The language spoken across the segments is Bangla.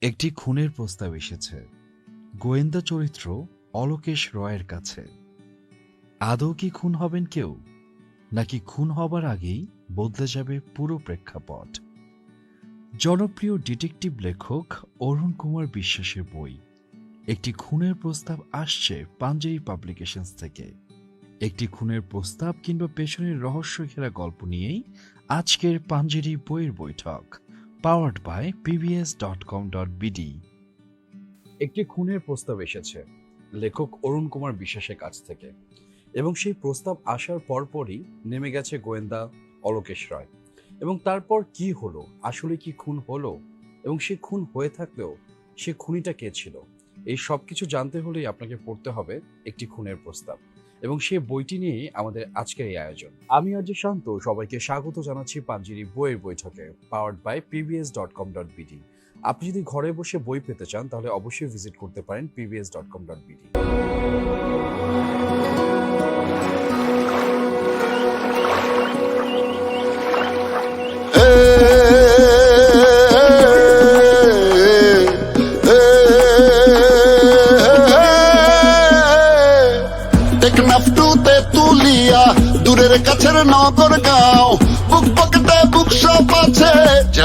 একটি খুনের প্রস্তাব এসেছে। গোয়েন্দা চরিত্র অলোকেশ রয়ের কাছে। আদৌ কি খুন হবেন কেউ? নাকি খুন হবার আগেই বদলে যাবে পুরো প্রেক্ষাপট? জনপ্রিয় ডিটেকটিভ লেখক অরুণ কুমার বিশ্বাসের বই। একটি খুনের প্রস্তাব আসছে পাঞ্জেরি পাবলিকেশনস থেকে। একটি খুনের প্রস্তাব কিংবা পেছনের রহস্য ঘেরা গল্প নিয়েই আজকের পাঞ্জেরি বইয়ের বৈঠক। Powered by PBS dot com dot BD একটি খুনের প্রস্তাব এসেছে লেখক অরুণ কুমার বিশ্বাসের কাছ থেকে, এবং সেই প্রস্তাব আসার পরপরই নেমে গেছে গোয়েন্দা অলোকেশ রায়। এবং তারপর কি হলো? আসলে কি খুন হলো? এবং সে খুন হয়ে থাকলেও সে খুনিটা কে ছিল? এই সব কিছু জানতে হলেই আপনাকে পড়তে হবে একটি খুনের প্রস্তাব। এবং সেই বইটি নিয়েই আমাদের আজকের এই আয়োজন। আমি আজ শান্ত, সবাইকে স্বাগত জানাচ্ছি পাঞ্জিরি বইয়ের বৈঠকে powered by PBS dot com dot BD আপনি যদি ঘরে বসে বই পেতে চান, তাহলে অবশ্যই ভিজিট করতে পারেন PBS dot com dot BD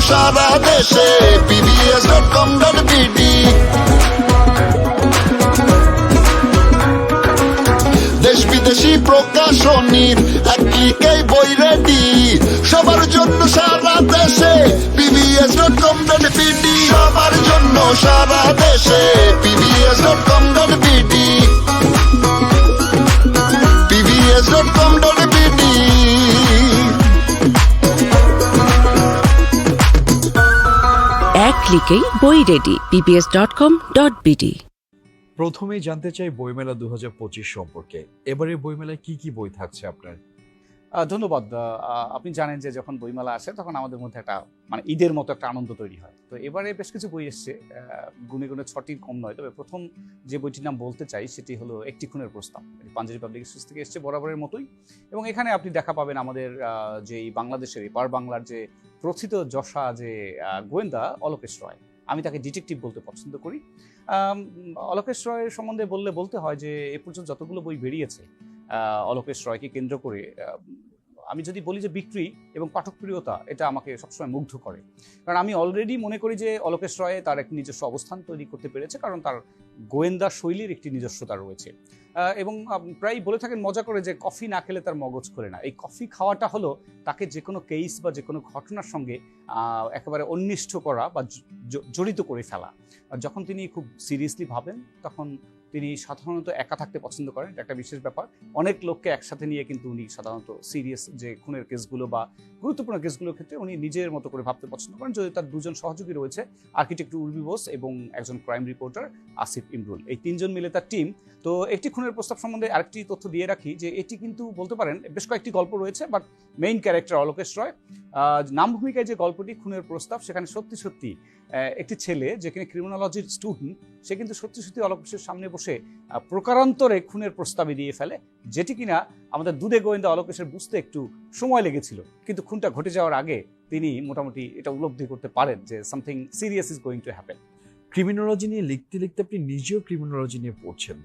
সারা দেশে PBS dot com dot BD দেশ বিদেশি প্রকাশনীর এক ক্লিকেই বই রেডি সবার জন্য সারা দেশে PBS dot com dot BD সবার জন্য সারা দেশে পিবিএস ডট কম ডট ক্লিকেই বই ready PPS dot com dot BD প্রথমেই জানতে চাই বইমেলা দু হাজার পঁচিশ সম্পর্কে। এবারে বইমেলায় কি কি বই থাকছে আপনার? ধন্যবাদ। আপনি জানেন যে যখন বইমেলা আসে, তখন আমাদের মধ্যে একটা মানে ঈদের মতো একটা আনন্দ তৈরি হয়। তো এবারে বেশ কিছু বই এসছে গুণে গুণে ছটি কম নয়। তবে প্রথম যে বইটির নাম বলতে চাই, সেটি হলো একটি খুনের প্রস্তাব। পাঞ্জাবি পাবলিকেশন থেকে এসছে বরাবরের মতোই। এবং এখানে আপনি দেখা পাবেন আমাদের যে বাংলাদেশের এপার বাংলার যে প্রথিত যশা, যে গোয়েন্দা অলোকেশ রয়। আমি তাকে ডিটেকটিভ বলতে পছন্দ করি। অলোকেশ রয়ের সম্বন্ধে বললে বলতে হয় যে, এ পর্যন্ত যতগুলো বই বেরিয়েছে অলোকেশ রয়কে কেন্দ্র করে আমি যদি বলি যে বিক্রি এবং পাঠকপ্রিয়তা, এটা আমাকে সবসময় মুগ্ধ করে। কারণ আমি অলরেডি মনে করি যে অলোকেশ রয়ে তার এক নিজস্ব অবস্থান তৈরি করতে পেরেছে, কারণ তার গোয়েন্দা শৈলীর একটি নিজস্বতা রয়েছে। এবং প্রায় বলে থাকেন, মজা করে যে কফি না খেলে তার মগজ করে না। এই কফি খাওয়াটা হলো তাকে যে কোনো কেস বা যে কোনো ঘটনার সঙ্গে একেবারে অন্বিষ্ট করা বা জড়িত করে ফেলা। যখন তিনি খুব সিরিয়াসলি ভাবেন, তখন তিনি সাধারণত একা থাকতে পছন্দ করেন, এটা একটা বিশেষ ব্যাপার। অনেক লোককে একসাথে নিয়ে কিন্তু উনি সাধারণত সিরিয়াস যে খুনের কেসগুলো বা গুরুত্বপূর্ণ কেসগুলোর ক্ষেত্রে উনি নিজের মতো করে ভাবতে পছন্দ করেন। যদি তার দুজন সহযোগী রয়েছে আর্কিটেক্ট উর্বি বোস এবং একজন ক্রাইম রিপোর্টার আসিফ ইমরুল। এই তিনজন মিলে তার টিম তো একটি খুনের প্রস্তাব সম্বন্ধে আরেকটি তথ্য দিয়ে রাখি যে এটি কিন্তু বলতে পারেন, বেশ কয়েকটি গল্প রয়েছে but main character Alokesh Roy. নাম ভূমিকায় যে গল্পটি খুনের প্রস্তাব, সেখানে সত্যি সত্যি একটি ছেলে যেখানে ক্রিমিনোলজির স্টুডেন্ট সে কিন্তু সত্যি সত্যি অলোকেশের সামনে বসে প্রকারান্তরে খুনের প্রস্তাবে দিয়ে ফেলে, যেটি কিনা আমাদের দুধে গোয়েন্দা অলোকেশের বুঝতে একটু সময় লেগেছিল। কিন্তু খুনটা ঘটে যাওয়ার আগে তিনি মোটামুটি এটা উপলব্ধি করতে পারেন যে something serious is going to happen criminology নিয়ে লিখতে লিখতে আপনি নিজেও ক্রিমিনোলজি নিয়ে পড়ছেন।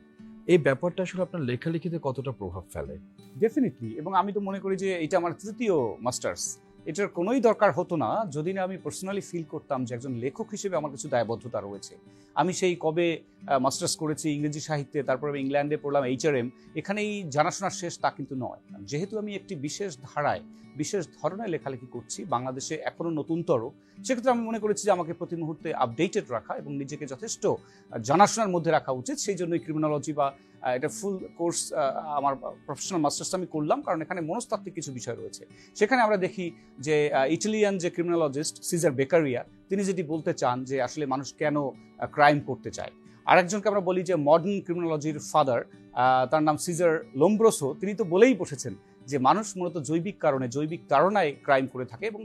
এই ব্যাপারটা আসলে আপনার লেখালেখিতে কতটা প্রভাব ফেলে? ডেফিনেটলি এবং আমি তো মনে করি যে এটা আমার তৃতীয় মাস্টার্স এটার কোনোই দরকার হতো না যদি না আমি পার্সোনালি ফিল করতাম যে একজন লেখক হিসেবে আমার কিছু দায়বদ্ধতা রয়েছে। আমি সেই কবে মাস্টার্স করেছি ইংরেজি সাহিত্যে, তারপর আমি ইংল্যান্ডে পড়লাম এইচআরএম এখানেই জানাশোনার শেষ তা কিন্তু নয়। যেহেতু আমি একটি বিশেষ ধারায় বিশেষ ধরনের লেখালেখি করছি, বাংলাদেশে এখনও নতুনতর। সেক্ষেত্রে আমি মনে করেছি যে আমাকে প্রতি মুহূর্তে আপডেটেড রাখা এবং নিজেকে যথেষ্ট জানাশোনার মধ্যে রাখা উচিত। সেই জন্যই ক্রিমিনোলজি বা এটা ফুল কোর্স আমার প্রফেশনাল মাস্টার্স আমি করলাম, কারণ এখানে মনস্তাত্ত্বিক কিছু বিষয় রয়েছে। সেখানে আমরা দেখি যে ইটালিয়ান যে ক্রিমিনোলজিস্ট সিজার বেকারিয়া তিনি যেটি বলতে চান যে আসলে মানুষ কেন ক্রাইম করতে চায়। আরেকজনকে আমরা বলি যে মডার্ন ক্রিমিনোলজির ফাদার তার নাম সিজার লোমব্রোসো তিনি তো বলেই বসেছেন যে মানুষ মূলত জৈবিক কারণে জৈবিক তাড়নায় ক্রাইম করে থাকে এবং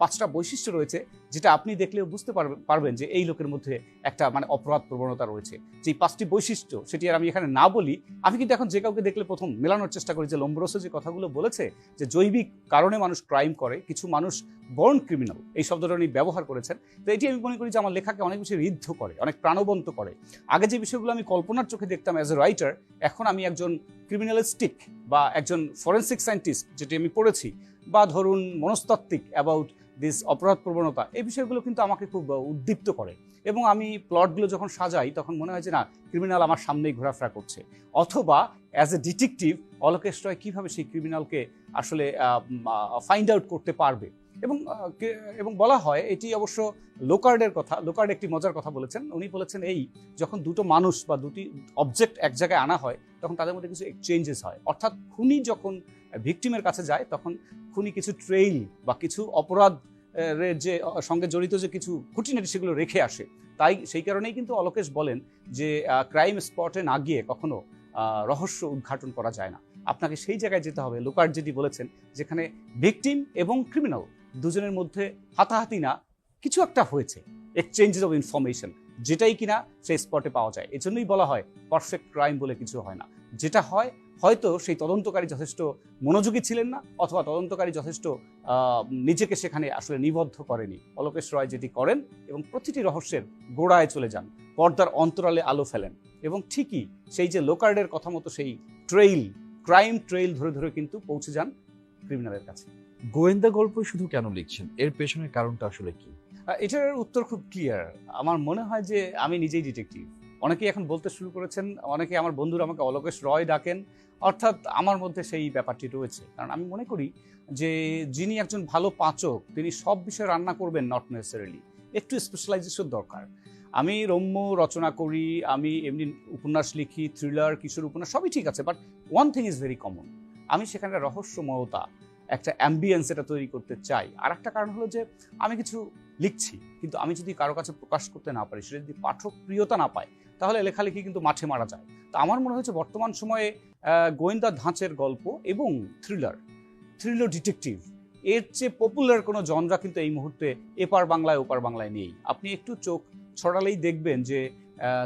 পাঁচটা বৈশিষ্ট্য রয়েছে। যেটা আপনি দেখলেও বুঝতে পারবেন যে এই লোকের মধ্যে একটা মানে অপরাধ প্রবণতা রয়েছে। যে পাঁচটি বৈশিষ্ট্য সেটি আর আমি এখানে না বলি, আমি কিন্তু এখন যে কাউকে দেখলে প্রথম মেলানোর চেষ্টা করি যে লোমব্রোসো যে কথাগুলো বলেছে, যে জৈবিক কারণে মানুষ ক্রাইম করে, কিছু মানুষ বর্ন ক্রিমিনাল, এই শব্দটা উনি ব্যবহার করেছেন। তো এটি আমি মনে করি যে আমার লেখাকে অনেক বেশি ঋদ্ধ করে, অনেক প্রাণবন্ত করে। আগে যে বিষয়গুলো আমি কল্পনার চোখে দেখতাম অ্যাজ এ রাইটার এখন আমি একজন ক্রিমিনালিস্টিক বা একজন ফরেন্সিক সায়েন্টিস্ট যেটি আমি পড়েছি, বা ধরুন মনস্তাত্ত্বিক অ্যাবাউট দিস অপরাধ প্রবণতা, এই বিষয়গুলো কিন্তু আমাকে খুব উদ্দীপ্ত করে। এবং আমি প্লটগুলো যখন সাজাই, তখন মনে হয় যে, না ক্রিমিনাল আমার সামনেই ঘোরাফেরা করছে। অথবা as a detective Alokesh Roy কীভাবে সেই ক্রিমিনালকে আসলে ফাইন্ড আউট করতে পারবে? এবং এবং বলা হয়, এটি অবশ্য লোকার্ডের কথা, লোকার্ড একটি মজার কথা বলেছেন। উনি বলেছেন, এই যখন দুটো মানুষ বা দুটি অবজেক্ট এক জায়গায় আনা হয়, তখন তাদের মধ্যে কিছু এক্সচেঞ্জেস হয়। অর্থাৎ খুনি যখন ভিকটিমের কাছে যায়, তখন খুনি কিছু ট্রেইল বা কিছু অপরাধ যে সঙ্গে জড়িত যে কিছু খুঁটিনাটি সেগুলো রেখে আসে। তাই সেই কারণেই কিন্তু অলোকেশ বলেন যে ক্রাইম স্পটে না গিয়ে কখনো রহস্য উদ্ঘাটন করা যায় না। আপনাকে সেই জায়গায় যেতে হবে, লোকার্ড যেটি বলেছেন, যেখানে ভিকটিম এবং ক্রিমিনাল দুজনের মধ্যে হাতাহাতি না, কিছু একটা হয়েছে, এক্সচেঞ্জেস অফ ইনফরমেশন, যেটাই কিনা সেই স্পটে পাওয়া যায়। এজন্যই বলা হয়, পারফেক্ট ক্রাইম বলে কিছু হয় না। যেটা হয় হয়তো সেই তদন্তকারী যথেষ্ট মনোযোগী ছিলেন না অথবা তদন্তকারী যথেষ্ট নিজেকে সেখানে আসলে নিবদ্ধ করেনি। অলোকেশ রয় যেটি করেন এবং প্রতিটি রহস্যের গোড়ায় চলে যান পর্দার অন্তরালে আলো ফেলেন এবং ঠিকই সেই যে লোকার্ডের কথা মতো সেই ট্রেইল ক্রাইম ট্রেইল ধরে ধরে কিন্তু পৌঁছে যান ক্রিমিনালের কাছে। গোয়েন্দা গল্প শুধু কেন লিখছেন? এর পেছনের কারণটা আসলে কি? এটার উত্তর খুব ক্লিয়ার আমার মনে হয় যে আমি নিজেই ডিটেকটিভ অনেকেই এখন বলতে শুরু করেছেন, অনেকে আমার বন্ধুরা আমাকে অলোকেশ রয় ডাকেন, অর্থাৎ আমার মধ্যে সেই ব্যাপারটি রয়েছে। কারণ আমি মনে করি যে যিনি একজন ভালো পাচক, তিনি সব বিষয়ে রান্না করবেন নট নেসেসারিলি একটু স্পেশালাইজেশন দরকার। আমি রম্য রচনা করি, আমি এমনি উপন্যাস লিখি থ্রিলার কিশোর উপন্যাস, সবই ঠিক আছে but one thing is very common আমি সেখানে রহস্যময়তা, একটা অ্যাম্বিয়েন্স এটা তৈরি করতে চাই। আর একটা কারণ হলো যে আমি কিছু লিখছি, কিন্তু আমি যদি কারও কাছে প্রকাশ করতে না পারি সেটা যদি পাঠক প্রিয়তা না পায় তাহলে লেখালেখি কিন্তু মাঠে মারা যায়। তো আমার মনে হয়েছে বর্তমান সময়ে গোয়েন্দা ধাঁচের গল্প এবং থ্রিলার থ্রিলার ডিটেকটিভ এর চেয়ে পপুলার কোনো জনরা কিন্তু এই মুহূর্তে এপার বাংলায়, ওপার বাংলায় নেই। আপনি একটু চোখ ছড়ালেই দেখবেন যে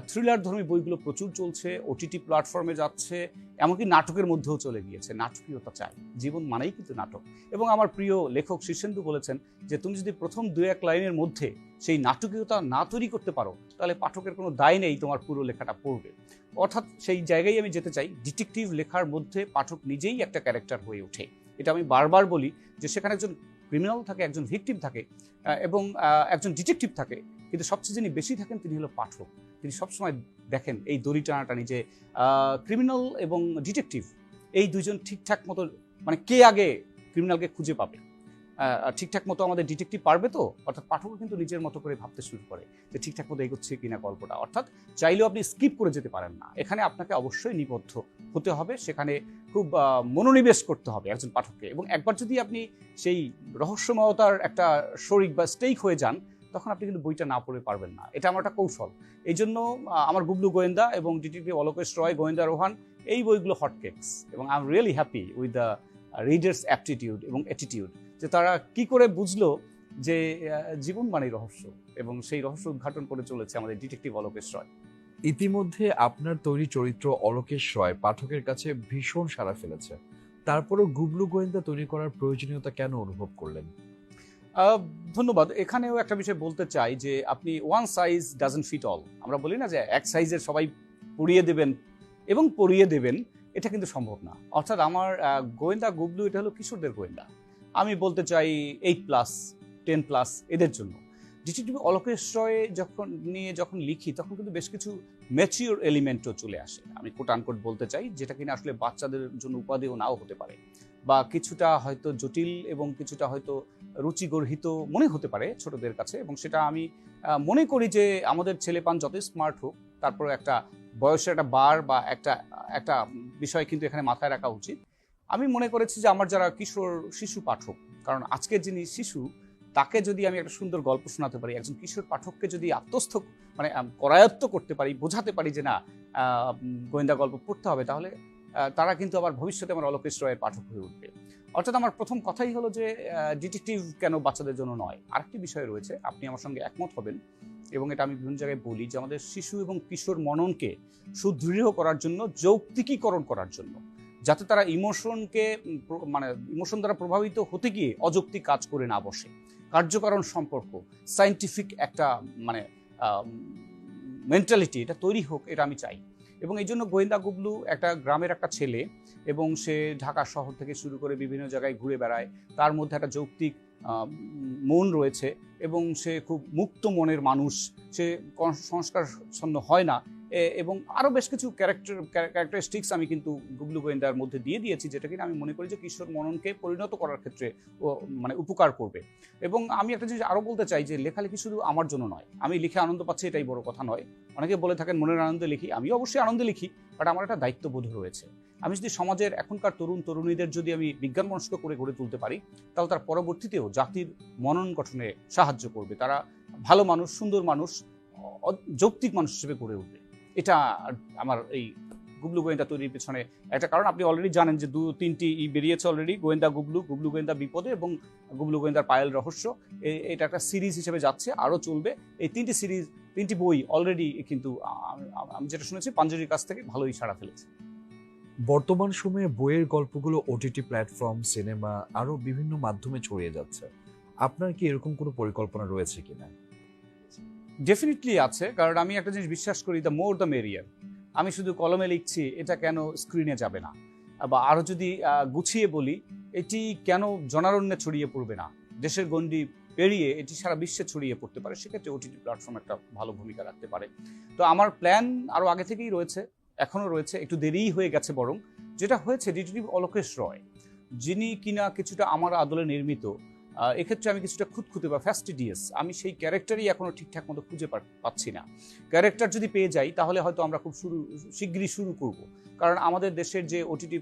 থ্রিলার ধর্মী বইগুলো প্রচুর চলছে ওটিটি প্ল্যাটফর্মে যাচ্ছে, এমনকি নাটকের মধ্যেও চলে গিয়েছে। নাটকীয়তা চাই। জীবন মানেই কিন্তু নাটক। এবং আমার প্রিয় লেখক শীর্ষেন্দু বলেছেন যে, তুমি যদি প্রথম দু এক লাইনের মধ্যে সেই নাটকীয়তা না তৈরি করতে পারো, তাহলে পাঠকের কোনো দায় নেই তোমার পুরো লেখাটা পড়বে। অর্থাৎ সেই জায়গায় আমি যেতে চাই ডিটেকটিভ লেখার মধ্যে পাঠক নিজেই একটা ক্যারেক্টার হয়ে ওঠে। এটা আমি বারবার বলি যে, সেখানে একজন ক্রিমিনাল থাকে, একজন ভিকটিম থাকে এবং একজন ডিটেকটিভ থাকে। কিন্তু সবচেয়ে যিনি বেশি থাকেন তিনি হলো পাঠক। তিনি সবসময় দেখেন এই দড়ি টানাটানি যে ক্রিমিনাল এবং ডিটেকটিভ এই দুইজন ঠিকঠাক মতো মানে কে আগে ক্রিমিনালকে খুঁজে পাবে? ঠিকঠাক মতো আমাদের ডিটেকটিভ পারবে তো? অর্থাৎ পাঠকও কিন্তু নিজের মতো করে ভাবতে শুরু করে যে ঠিকঠাক মতো এগোচ্ছে কিনা গল্পটা। অর্থাৎ চাইলেও আপনি স্কিপ করে যেতে পারেন না। এখানে আপনাকে অবশ্যই নিবদ্ধ হতে হবে, সেখানে খুব মনোনিবেশ করতে হবে একজন পাঠককে। এবং একবার যদি আপনি সেই রহস্যময়তার একটা শরিক বা স্টেক হয়ে যান তখন আপনি কিন্তু বইটা না পড়ে পারবেন না। এটা আমার একটা কৌশল। এই জন্য আমার গুবলু গোয়েন্দা এবং ডিটিপি অলোকেশ রয়, গোয়েন্দা রোহান, এই বইগুলো হটকেক্স এবং I am really happy with the readers aptitude এবং অ্যাটিটিউড। যে তারা কি করে বুঝলো যে জীবন মানেই রহস্য এবং সেই রহস্য উদ্ঘাটন করে চলেছে আমাদের ডিটেকটিভ অলোকেশ রয়। ইতিমধ্যে আপনার তৈরি চরিত্র অলোকেশ রয় পাঠকের কাছে ভীষণ সাড়া ফেলেছে। তারপরও গুবলু গোয়েন্দা তৈরি করার প্রয়োজনীয়তা কেন অনুভব করলেন? ধন্যবাদ। এখানেও একটা বিষয় বলতে চাই যে আপনি one size doesn't fit all আমরা বলি না যে এক সাইজের সবাই পরিয়ে দেবেন এবং পরিয়ে দেবেন, এটা কিন্তু সম্ভব না। অর্থাৎ আমার গোয়েন্দা গুবলু, এটা হলো কিশোরদের গোয়েন্দা। আমি বলতে চাই এইট প্লাস টেন প্লাস এদের জন্য। ডিটিটিভি অলোকেশ রয় যখন নিয়ে যখন লিখি, তখন কিন্তু বেশ কিছু ম্যাচিওর এলিমেন্টও চলে আসে। আমি কোট আনকোট বলতে চাই, যেটা কিনা আসলে বাচ্চাদের জন্য উপাদেয় নাও হতে পারে। বা কিছুটা হয়তো জটিল এবং কিছুটা হয়তো রুচিগর্হিত মনে হতে পারে ছোটদের কাছে এবং সেটা আমি মনে করি যে আমাদের ছেলেপান যতই স্মার্ট হোক তারপরে একটা বয়সের একটা বার বা একটা একটা বিষয় কিন্তু এখানে মাথায় রাখা উচিত। আমি মনে করেছি যে আমার যারা কিশোর শিশু পাঠক, কারণ আজকের যিনি শিশু, তাকে যদি আমি একটা সুন্দর গল্প শোনাতে পারি, একজন কিশোর পাঠককে যদি আত্মস্থ মানে করায়ত্ত করতে পারি, বোঝাতে পারি যে না গোয়েন্দা গল্প পড়তে হবে, তাহলে তারা কিন্তু আবার ভবিষ্যতে আমার অলোকেশ রয়ের পাঠক হয়ে উঠবে। অর্থাৎ আমার প্রথম কথাই হলো যে ডিটেকটিভ কেন বাচ্চাদের জন্য নয়? আরেকটি বিষয় রয়েছে, আপনি আমার সঙ্গে একমত হবেন এবং এটা আমি বিভিন্ন জায়গায় বলি যে, আমাদের শিশু এবং কিশোর মননকে সুদৃঢ় করার জন্য, যৌক্তিকীকরণ করার জন্য, যাতে তারা ইমোশনকে মানে ইমোশন দ্বারা প্রভাবিত হতে গিয়ে অযৌক্তিক কাজ করে না বসে। কার্যকারণ সম্পর্ক সায়েন্টিফিক একটা মানে মেন্টালিটি এটা তৈরি হোক, এটা আমি চাই। এবং এই জন্য গোয়েন্দা গুবলু একটা গ্রামের একটা ছেলে এবং সে ঢাকা শহর থেকে শুরু করে বিভিন্ন জায়গায় ঘুরে বেড়ায়। তার মধ্যে একটা যৌক্তিক মন রয়েছে এবং সে খুব মুক্ত মনের মানুষ। সে সংস্কারচ্ছন্ন হয় না। এবং আরও বেশ কিছু ক্যারেক্টার ক্যারেক্টারিস্টিক্স আমি কিন্তু গুবলু গোয়েন্দার মধ্যে দিয়ে দিয়েছি, যেটা কিনা আমি মনে করি যে কিশোর মননকে পরিণত করার ক্ষেত্রে মানে উপকার করবে। এবং আমি একটা জিনিস আরও বলতে চাই যে লেখালেখি শুধু আমার জন্য নয়, আমি লিখে আনন্দ পাচ্ছি এটাই বড় কথা নয়। অনেকে বলে থাকেন মনের আনন্দে লিখি, আমি অবশ্যই আনন্দে লিখি বাট আমার একটা দায়িত্ববোধ রয়েছে। আমি যদি সমাজের এখনকার তরুণ, তরুণীদের যদি আমি বিজ্ঞান মনস্ক করে গড়ে তুলতে পারি, তাহলে তার পরবর্তীতেও জাতির মনন গঠনে সাহায্য করবে। তারা ভালো মানুষ, সুন্দর মানুষ যৌক্তিক মানুষ হিসেবে গড়ে উঠবে। এটা আমার এই গুবলু গোয়েন্দা তৈরির পেছনে একটা কারণ। আপনি অলরেডি জানেন যে দু, তিনটি ই বেরিয়েছে অলরেডি গোয়েন্দা গুবলু গুবলু গোয়েন্দা বিপদে এবং গুবলু গোয়েন্দার পায়েল রহস্য। এটা একটা সিরিজ হিসেবে যাচ্ছে, আরও চলবে। এই তিনটি সিরিজ তিনটি বই অলরেডি কিন্তু আমি যেটা শুনেছি পাঞ্জুরির কাছ থেকে ভালোই সাড়া ফেলেছে। বর্তমান সময়ে বইয়ের গল্পগুলো ওটিটি প্ল্যাটফর্ম সিনেমা আরও বিভিন্ন মাধ্যমে ছড়িয়ে যাচ্ছে। আপনার কি এরকম কোনো পরিকল্পনা রয়েছে কিনা? ডেফিনেটলি আছে, কারণ আমি একটা জিনিস বিশ্বাস করি দ্য মোর দ্য মেরিয়ার আমি শুধু কলমে লিখছি, এটা কেন স্ক্রিনে যাবে না? বা আরও যদি গুছিয়ে বলি, এটি কেন জনারণ্যে ছড়িয়ে পড়বে না? দেশের গণ্ডি পেরিয়ে এটি সারা বিশ্বে ছড়িয়ে পড়তে পারে, সেক্ষেত্রে ওটিটি প্ল্যাটফর্ম একটা ভালো ভূমিকা রাখতে পারে। তো আমার প্ল্যান আরও আগে থেকেই রয়েছে, এখনও রয়েছে, একটু দেরিই হয়ে গেছে বরং, যেটা হয়েছে ডিটেকটিভ অলোকেশ রয় যিনি কিনা কিছুটা আমার আদলে নির্মিত এক্ষেত্রে আমি কিছুটা খুঁতখুঁতে বা ফ্যাস্টিডিয়াস আমি সেই ক্যারেক্টারই এখনও ঠিকঠাক মতো খুঁজে পাচ্ছি না। ক্যারেক্টার যদি পেয়ে যাই, তাহলে হয়তো আমরা খুব শুরু, শীঘ্রই শুরু করব। কারণ আমাদের দেশের যে ওটিটি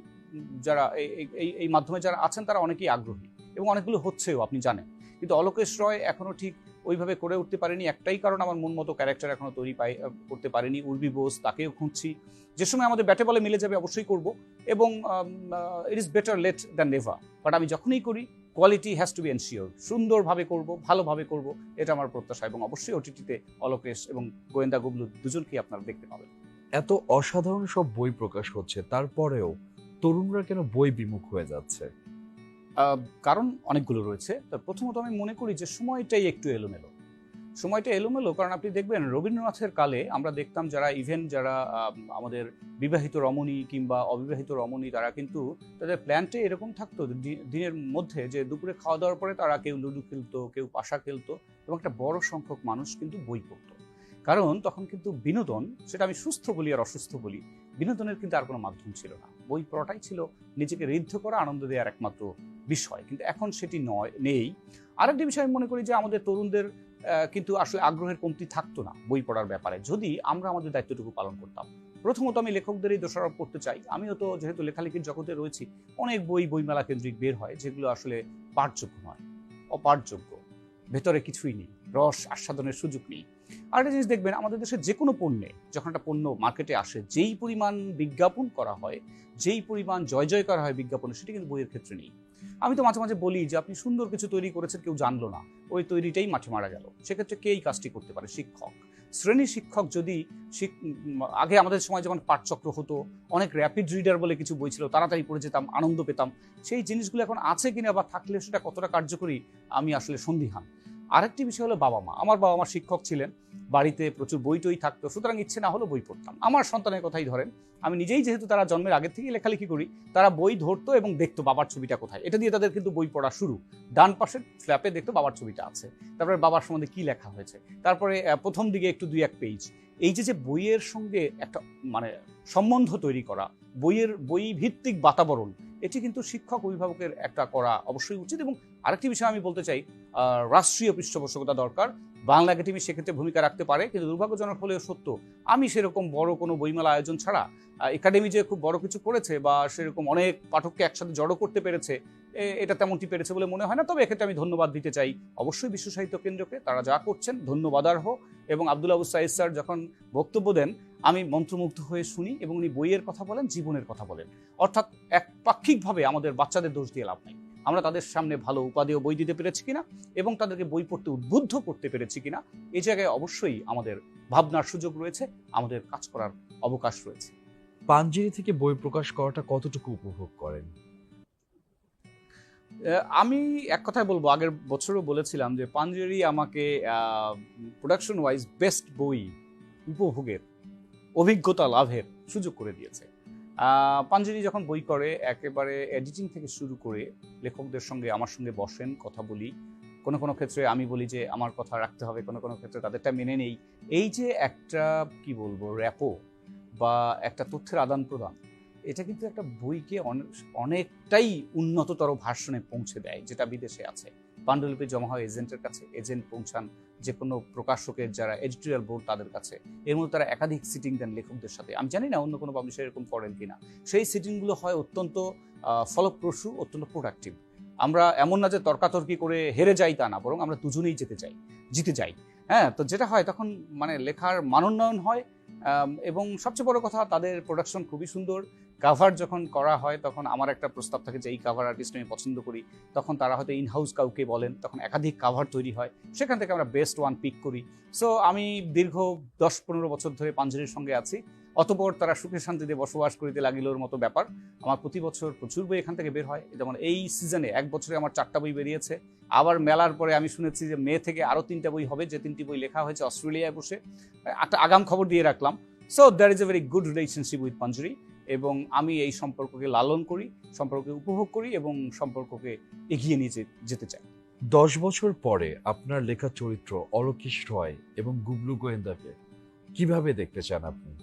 যারা এই- এই- মাধ্যমে যারা আছেন, তারা অনেকেই আগ্রহী এবং অনেকগুলো হচ্ছেও, আপনি জানেন। কিন্তু অলোকেশ রয় এখনও ঠিক ওইভাবে করে উঠতে পারেনি। একটাই কারণ আমার মন মতো ক্যারেক্টার এখনও তৈরি পাই করতে পারেনি। উর্বি বোস, তাকেও খুঁজছি। যে সময় আমাদের ব্যাটে বলে মিলে যাবে, অবশ্যই করব এবং it is better late than never but আমি যখনই করি quality has to be ensure সুন্দরভাবে করব ভালোভাবে করব এটা আমার প্রত্যাশা এবং অবশ্যই ওটিটিতে অলোকেশ এবং গোয়েন্দা গুবলু দুজনকেই আপনারা দেখতে পাবেন। এত অসাধারণ সব বই প্রকাশ হচ্ছে তারপরেও তরুণরা কেন বই বিমুখ হয়ে যাচ্ছে? আহ, কারণ অনেকগুলো রয়েছে। তো প্রথমত আমি মনে করি যে সময়টাই একটু এলোমেলো। সময়টা এলোমেলো কারণ আপনি দেখবেন রবীন্দ্রনাথের কালে আমরা দেখতাম যারা ইভেন যারা আম, আমাদের বিবাহিত রমণী কিংবা অবিবাহিত রমণী তারা কিন্তু তাদের প্ল্যানটে এরকম থাকতো দিনের মধ্যে যে দুপুরে খাওয়া দাওয়ার পরে তারা কেউ লুডো খেলতো কেউ পাশা খেলতো এবং একটা বড় সংখ্যক মানুষ কিন্তু বই পড়তো। কারণ তখন কিন্তু বিনোদন সেটা আমি সুস্থ বলি আর অসুস্থ বলি বিনোদনের কিন্তু আর কোনো মাধ্যম ছিল না। বই পড়াটাই ছিল নিজেকে ঋদ্ধ করা আনন্দ দেওয়ার একমাত্র বিষয়। কিন্তু এখন সেটি নয় নেই। আরেকটি বিষয় আমি মনে করি যে আমাদের তরুণদের কিন্তু আসলে আগ্রহের কমতি থাকতো না বই পড়ার ব্যাপারে, যদি আমরা আমাদের দায়িত্বটুকু পালন করতাম। প্রথমত আমি লেখকদেরই দোষারোপ করতে চাই। আমিও তো যেহেতু লেখালেখির জগতে রয়েছি, অনেক বই বইমেলা কেন্দ্রিক বের হয়, যেগুলো আসলে পাঠযোগ্য নয়, অপাঠযোগ্য। ভেতরে কিছুই নেই, রস আস্বাদনের সুযোগ নেই। আরেকটা জিনিস দেখবেন, আমাদের দেশে যে কোনো পণ্যে, যখন একটা পণ্য মার্কেটে আসে, যেই পরিমাণ বিজ্ঞাপন করা হয়, যেই পরিমাণ জয় জয় করা হয় বিজ্ঞাপনে, সেটা কিন্তু বইয়ের ক্ষেত্রে নেই। আমি তো মাঝে মাঝে বলি যে আপনি সুন্দর কিছু তৈরি করেছেন, কেউ জানলো না। ওই তৈরিটাই মাঠে মারা গেল। সেক্ষেত্রে কে এই কাজটি করতে পারে? শিক্ষক। শ্রেণি শিক্ষক যদি আগে আমাদের সময় যেমন পাঠচক্র হতো, অনেক র্যাপিড রিডার বলে কিছু বই ছিল তাড়াতাড়ি পড়ে যেতাম, আনন্দ পেতাম। সেই জিনিসগুলো এখন আছে কিনা বা থাকলে সেটা কতটা কার্যকরী, আমি আসলে সন্দিহান। আরেকটি বিষয় হলো বাবা মা। আমার বাবা মা শিক্ষক ছিলেন, বাড়িতে প্রচুর বই টই থাকতো, সুতরাং ইচ্ছে না হলো বই পড়তাম। আমার সন্তানের কথাই ধরেন, আমি নিজেই যেহেতু তারা জন্মের আগে থেকেই লেখালেখি করি, তারা বই ধরতো এবং দেখতো বাবার ছবিটা কোথায়। এটা দিয়ে তাদের কিন্তু বই পড়া শুরু। ডান পাশের ফ্ল্যাপে দেখতো বাবার ছবিটা আছে। তারপরে বাবার সম্বন্ধে কি লেখা হয়েছে। তারপরে প্রথম দিকে একটু দুই এক পেজ এই যে যে বইয়ের সঙ্গে একটা মানে সম্বন্ধ তৈরি করা, বইয়ের বই ভিত্তিক বাতাবরণ, এটি কিন্তু শিক্ষক অভিভাবকের একটা করা অবশ্যই উচিত এবং আরেকটি বিষয় আমি বলতে চাই রাষ্ট্রীয় পৃষ্ঠপোষকতা দরকার। বাংলা একাডেমি সেক্ষেত্রে ভূমিকা রাখতে পারে, কিন্তু দুর্ভাগ্যজনক হলেও সত্য, আমি সেরকম বড় কোনো বইমেলা আয়োজন ছাড়া একাডেমি যে খুব বড় কিছু করেছে বা সেরকম অনেক পাঠককে একসাথে জড়ো করতে পেরেছে এটা তেমনটি পেরেছে বলে মনে হয় না। তবে এক্ষেত্রে আমি ধন্যবাদ দিতে চাই অবশ্যই বিশ্ব সাহিত্য কেন্দ্রকে, তারা যা করছেন, ধন্যবাদ ধন্যবাদার্হ এবং আব্দুল আবু সাইদ স্যার যখন বক্তব্য দেন, আমি মন্ত্রমুগ্ধ হয়ে শুনি এবং উনি বইয়ের কথা বলেন, জীবনের কথা বলেন। অর্থাৎ এক পাক্ষিকভাবে আমাদের বাচ্চাদের দোষ দিয়ে লাভ নাই। আমরা তাদের সামনে ভালো উপাদেয় বই দিতে পেরেছি কিনা এবং তাদেরকে বই পড়তে উদ্বুদ্ধ করতে পেরেছি কিনা এই জায়গায় অবশ্যই আমাদের ভাবনার সুযোগ রয়েছে আমাদের কাজ করার অবকাশ রয়েছে। পাঞ্জেরি থেকে বই প্রকাশ করাটা কতটুকু উপভোগ করেন? আমি এক কথায় বলব আগের বছরও বলেছিলাম যে পাঞ্জেরি আমাকে প্রোডাকশন ওয়াইজ বেস্ট বই উপভোগের অভিজ্ঞতা লাভের সুযোগ করে দিয়েছে। পাঞ্জেরি যখন বই করে একেবারে এডিটিং থেকে শুরু করে লেখকদের সঙ্গে, আমার সঙ্গে বসেন, কথা বলি। কোনো কোনো ক্ষেত্রে আমি বলি যে, আমার কথা রাখতে হবে। কোনো কোনো ক্ষেত্রে তাদেরটা মেনে নেই। এই যে একটা, কি বলব র্যাপো বা একটা তথ্যের আদান প্রদান এটা কিন্তু একটা বইকে অনেক অনেকটাই উন্নততর ভার্সনে পৌঁছে দেয়, যেটা বিদেশে আছে। পাণ্ডুলিপি জমা হয় এজেন্টের কাছে এজেন্ট পৌঁছান যে কোনো প্রকাশকের যারা এডিটোরিয়াল বোর্ড তাদের কাছে। এর মধ্যে তারা একাধিক সিটিং দেন লেখকদের সাথে। আমি জানি না অন্য কোনো পাবলিশার এরকম করেন কিনা। সেই সিটিংগুলো হয় অত্যন্ত ফলপ্রসূ, অত্যন্ত প্রোডাক্টিভ আমরা এমন না যে তর্কাতর্কি করে হেরে যাই তা না, বরং আমরা দুজনেই যেতে চাই জিতে যাই। হ্যাঁ তো যেটা হয় তখন মানে লেখার মানোন্নয়ন হয় এবং সবচেয়ে বড় কথা তাদের প্রোডাকশন খুবই সুন্দর। কাভার যখন করা হয়, তখন আমার একটা প্রস্তাব থাকে যে, এই কাভার আর্টিস্ট আমি পছন্দ করি। তখন তারা হয়তো ইন হাউস কাউকে বলেন, তখন একাধিক কাভার তৈরি হয়। সেখান থেকে আমরা বেস্ট ওয়ান পিক করি। সো আমি দীর্ঘ দশ পনেরো বছর ধরে পাঞ্জেরির সঙ্গে আছি। অতপর তারা সুখে শান্তিতে বসবাস করিতে লাগিলোর মতো ব্যাপার। আমার প্রতি বছর প্রচুর বই এখান থেকে বের হয়। যেমন এই সিজনে এক বছরে আমার চারটা বই বেরিয়েছে। আবার মেলার পরে আমি শুনেছি যে, মে থেকে আরও তিনটা বই হবে। যে তিনটি বই লেখা হয়েছে অস্ট্রেলিয়ায় বসে। একটা আগাম খবর দিয়ে রাখলাম। So there is a very good relationship with Panjeree এবং আমি এই সম্পর্ককে লালন করি সম্পর্ককে উপভোগ করি এবং সম্পর্ককে এগিয়ে নিয়ে যেতে চাই। দশ বছর পরে আপনার লেখা চরিত্র অলোকেশ রয় এবং গুবলু গোয়েন্দাকে কীভাবে দেখতে চান আপনি?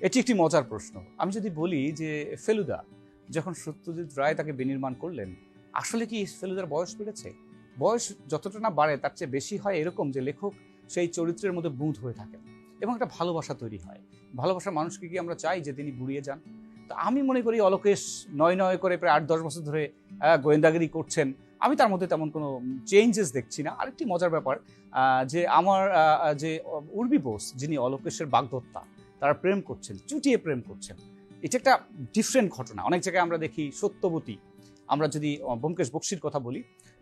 এটি একটি মজার প্রশ্ন। আমি যদি বলি যে ফেলুদা যখন সত্যজিৎ রায় তাকে বিনির্মাণ করলেন আসলে কি ফেলুদার বয়স বেড়েছে? বয়স যতটা না বাড়ে তার চেয়ে বেশি হয় এরকম যে লেখক সেই চরিত্রের মধ্যে বুঁদ হয়ে থাকেন। এবং একটা ভালোবাসা তৈরি হয়। ভালোবাসা মানুষকে কি আমরা চাই যে তিনি বুড়িয়ে যান? তো আমি মনে করি অলোকেশ নয় নয় করে প্রায় আট দশ বছর ধরে গোয়েন্দাগিরি করছেন। আমি তার মধ্যে তেমন কোনো চেঞ্জেস দেখছি না। আরেকটি মজার ব্যাপার যে আমার যে উর্বি বোস যিনি অলোকেশের বাগদত্তা, তারা প্রেম করছেন, চুটিয়ে প্রেম করছেন। এটা একটা ডিফারেন্ট ঘটনা। অনেক জায়গায় আমরা দেখি সত্যবতী। আমরা যদি ব্যোমকেশ বক্সির কথা বলি,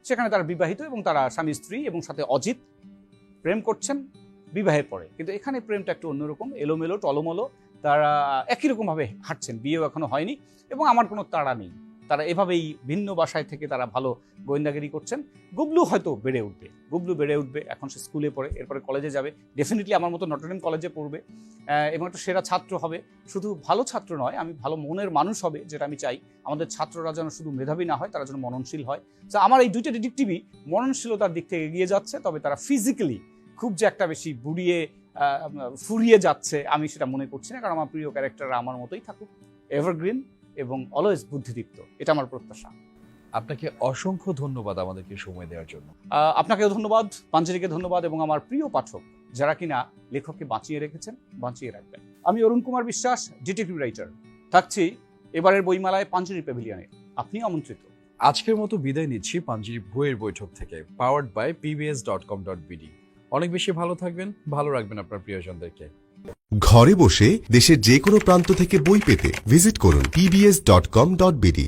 সেখানে তারা বিবাহিত এবং তারা স্বামী স্ত্রী এবং সাথে অজিত প্রেম করছেন। বিবাহের পরে। কিন্তু এখানে প্রেমটা একটু অন্যরকম, এলোমেলো, টলমলো, তারা একই রকমভাবে হাঁটছেন, বিয়েও এখনও হয়নি এবং আমার কোনো তাড়া নেই। তারা এভাবেই ভিন্ন বাসায় থেকে তারা ভালো গোয়েন্দাগিরি করছেন। গুবলু হয়তো বেড়ে উঠবে, গুবলু বেড়ে উঠবে, এখন সে স্কুলে পড়ে, এরপরে কলেজে যাবে ডেফিনেটলি আমার মতো নটরডেম কলেজে পড়বে এবং একটা সেরা ছাত্র হবে। শুধু ভালো ছাত্র নয়, আমি ভালো মনের মানুষ হবে যেটা আমি চাই। আমাদের ছাত্ররা যেন শুধু মেধাবী না হয়, তারা যেন মননশীল হয়। তো আমার এই দুইটা ডিটেকটিভই মননশীলতার দিক থেকে এগিয়ে যাচ্ছে, তবে তারা ফিজিক্যালি খুব যে একটা বেশি বুড়িয়ে ফুরিয়ে যাচ্ছে আমি সেটা মনে করছি না। কারণ আমার প্রিয় ক্যারেক্টাররা আমার মতোই থাকুক। এভারগ্রিন এবং অলওয়েজ বুদ্ধিদীপ্ত এটা আমার প্রত্যাশা। আপনাকে অসংখ্য ধন্যবাদ আমাদেরকে সময় দেওয়ার জন্য। আপনাকেও ধন্যবাদ পাঞ্জেরিকে ধন্যবাদ এবং আমার প্রিয় পাঠক যারা কিনা লেখককে বাঁচিয়ে রেখেছেন বাঁচিয়ে রাখবেন। আমি অরুণ কুমার বিশ্বাস ডিটেকটিভ রাইটার থাকছি এবারের বইমেলায় পাঞ্জেরি প্যাভিলিয়নে আপনি আমন্ত্রিত। আজকের মতো বিদায় নিচ্ছি পাঞ্জিরি বইয়ের বৈঠক থেকে powered by PBS dot com dot BD অনেক বেশি ভালো থাকবেন, ভালো রাখবেন আপনার প্রিয়জনদেরকে। ঘরে বসে দেশের যে কোনো প্রান্ত থেকে বই পেতে ভিজিট করুন pbs.com.bd